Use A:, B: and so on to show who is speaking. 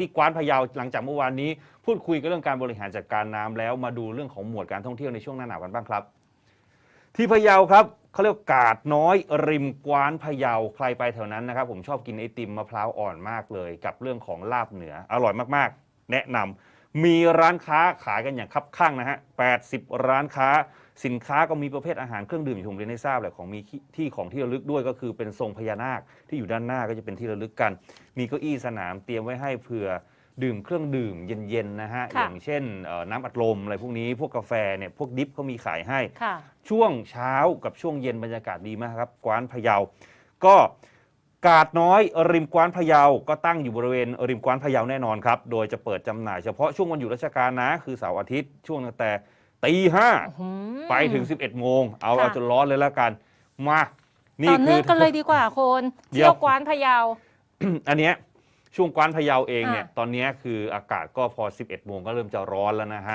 A: ที่กวานพะเยาหลังจากเมื่อวานนี้ พูดคุยกันเรื่องการบริหารจัดการน้ำแล้วมาดูเรื่องของหมวดการท่องเที่ยวในช่วงหน้าหนาวกันบ้างครับ ที่พะเยาครับเขาเรียกกาดน้อยริมกวานพะเยาใครไปแถวนั้นนะครับ ผมชอบกินไอติมมะพร้าวอ่อนมากเลย กับเรื่องของลาบเหนืออร่อยมากๆ แนะนำ มีร้านค้าขายกันอย่างคับข้างนะฮะ 80 ร้านค้า สินค้าก็มีประเภทอาหารเครื่องดื่มอย่างที่ผมเรียนให้ทราบแหละของมีที่ของที่ระลึกด้วยก็คือเป็นทรงพญานาคที่อยู่ด้านหน้าก็จะเป็นที่ระลึกกัน มีเก้าอี้สนามเตรียมไว้ให้เผื่อดื่มเครื่องดื่มเย็นๆนะฮะ
B: ค่ะ
A: อย่างเช่นเอ่อน้ำอัดลมอะไรพวกนี้ พวกกาแฟเนี่ยพวกดิฟเขามีขายให้
B: ค่ะ
A: ช่วงเช้ากับช่วงเย็นบรรยากาศดีมากครับ กวานพะเยา ก็ กาดน้อยริมกวานพะเยา ก็ตั้งอยู่บริเวณริมกวานพะเยาแน่นอนครับ โดยจะเปิดจำหน่ายเฉพาะช่วงวันหยุดราชการนะ คือเสาร์อาทิตย์ช่วงตั้งแต่ตีห้า
B: อืม
A: ไปถึง 11โมงเอา
B: ค่ะ
A: เอาจนร้อนเลยแล้วกัน มา นี่
B: ต่อ
A: คื
B: เนื่
A: อ
B: องกันเลยดีกว่าคน
A: เดี๋ยว
B: เที่ยวกวานพะเยา
A: อันเนี้ยช่วงกวานพะเยาเองเนี่ย
B: อะ
A: ตอนเนี้ยคืออากาศก็พอ 11โมงก็เริ่มจะร้อนแล้วนะฮะ